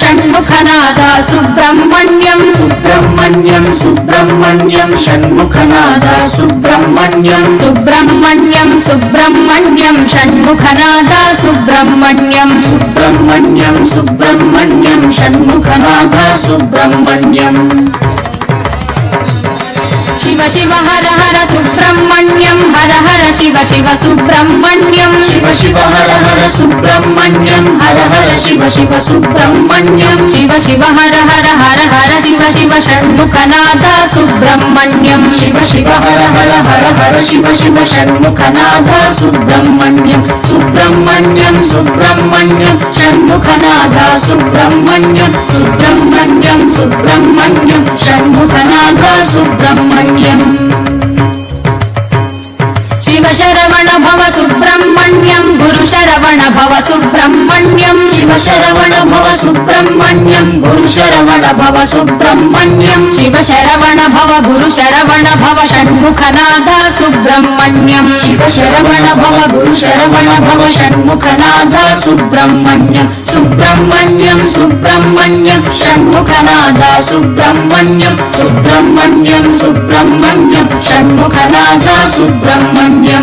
షణ్ముఖనాద సుబ్రహ్మణ్యం సుబ్రహ్మణ్యం. సుబ్రహ్మణ్యం షణ్ముఖనాద సుబ్రహ్మణ్యం. సుబ్రహ్మణ్యం సుబ్రహ్మణ్యం షణ్ముఖనాద సుబ్రహ్మణ్యం. సుబ్రహ్మణ్యం సుబ్రహ్మణ్యం షణ్ముఖనాథ సుబ్రహ్మణ్యం. శివ శివ హర హర సుబ్రహ్మణ్యం. శివ శివ సుబ్రహ్మణ్యం. శివ శివ హర హర సుబ్రహ్మణ్యం. హర హర శివ శివ సుబ్రహ్మణ్యం. శివ శివ హర హర హర హర శివ శివ షణ్ముఖనాద సుబ్రహ్మణ్యం. శివ శివ హర హర హర హర శివ శివ షణ్ముఖనాథ సుబ్రహ్మణ్యం. సుబ్రహ్మణ్యం సుబ్రహ్మణ్యం. షణ్ముఖనాథ సుబ్రహ్మణ్యం. సుబ్రహ్మణ్యం సుబ్రహ్మణ్యం. షణ్ముఖనాథ సుబ్రహ్మణ్యం. శివశరవణ భవ సుబ్రహ్మణ్యం. గురు శరవణ భవ సుబ్రహ్మణ్యం. శివ శరవణ భవ సుబ్రహ్మణ్యం. గురు శరవణ భవ సుబ్రహ్మణ్యం. శివ శరవణ భవ గురు శరవణ భవ షణ్ముఖనాథ సుబ్రహ్మణ్యం. శివ శరవణ భవ గురు శరవణ భవ షణ్ముఖనాథ సుబ్రహ్మణ్యం. సుబ్రహ్మణ్యం సుబ్రహ్మణ్యం. షణ్ముఖనాథ సుబ్రహ్మణ్యం. సుబ్రహ్మణ్యం సుబ్రహ్మణ్యం. షణ్ముఖనాథ సుబ్రహ్మణ్యం.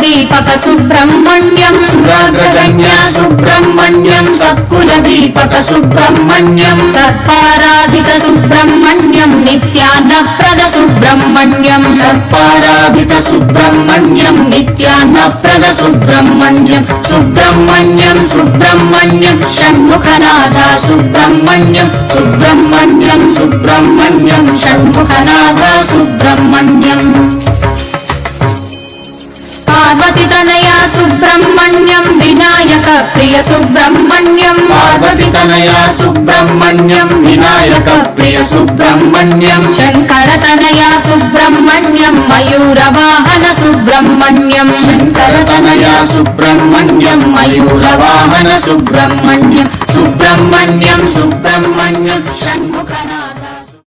దీపక సుబ్రహ్మణ్యం. సురాగ్రగణ్య సుబ్రహ్మణ్యం. సత్కుల దీపక సుబ్రహ్మణ్యం. సర్పారాధిత సుబ్రహ్మణ్యం. నిత్యాన్నప్రద సుబ్రహ్మణ్యం. సర్పారాధిత సుబ్రహ్మణ్యం. నిత్యాన్నప్రద సుబ్రహ్మణ్యం. సుబ్రహ్మణ్యం సుబ్రహ్మణ్యం. షణ్ముఖనాథ సుబ్రహ్మణ్యం. సుబ్రహ్మణ్యం సుబ్రహ్మణ్యం. షణ్ముఖనాథ సుబ్రహ్మణ్యం. పార్వతి తనయ సుబ్రహ్మణ్యం వినాయక ప్రియ సుబ్రహ్మణ్యం. పార్వతి తనయ సుబ్రహ్మణ్యం వినాయక ప్రియ సుబ్రహ్మణ్యం. శంకర తనయ సుబ్రహ్మణ్యం మయూర వాహన సుబ్రహ్మణ్యం. శంకర తనయ సుబ్రహ్మణ్యం మయూర వాహన సుబ్రహ్మణ్యం. సుబ్రహ్మణ్యం సుబ్రహ్మణ్యం.